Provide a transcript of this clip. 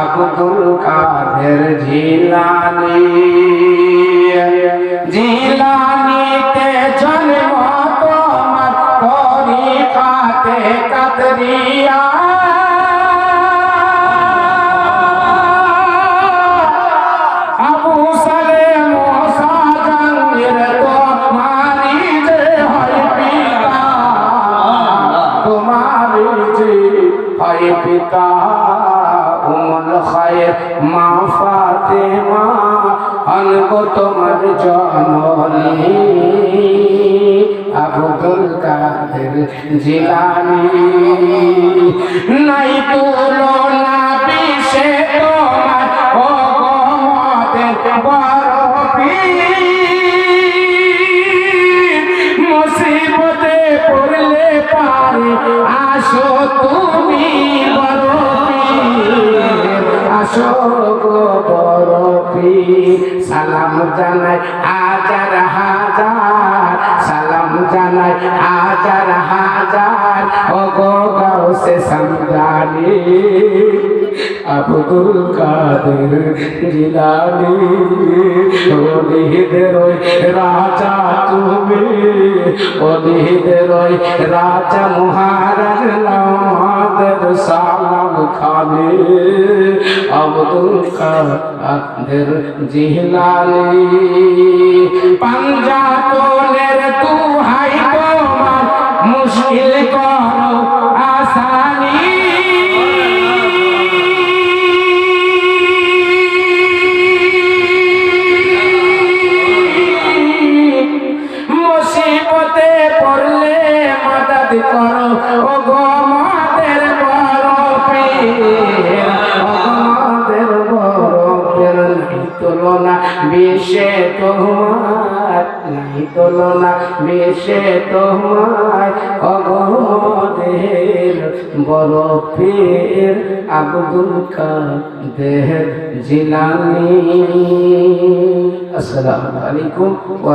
আব্দুল কাদের জিলানি। জিলানিতে জন্ম তোমার তরিকাতে কাতরিয়া হয় উমল খায়ের। মা ফাতেমা অনগো তোমার জননী। আব্দুল কাদের জিলানি। নাই তুলনা বিষে তোমার ও গমতের বড় পীর। আসো গো সালাম জানাই হাজার হাজার, সালাম জানাই হাজার হাজার। ও গো গাউসে সমদানি, আব্দুল কাদের জিলানি ওলিদের রাজা তুমি ওলিদের রাজা মহারাজ আমাদের সালাম। খানে, আব্দুল কাদের জিলানি পাঞ্জাতনের দুহাই তোমার মুশকিল করো আসানি। মুসিবতে পড়লে মাদাদ করো ও গো বিশ্বে তোমার নাই তুলনা বিশ্বে তোমার অগমদের বড় পীর আব্দুল কাদের জিলানি। আসসালামু আলাইকুম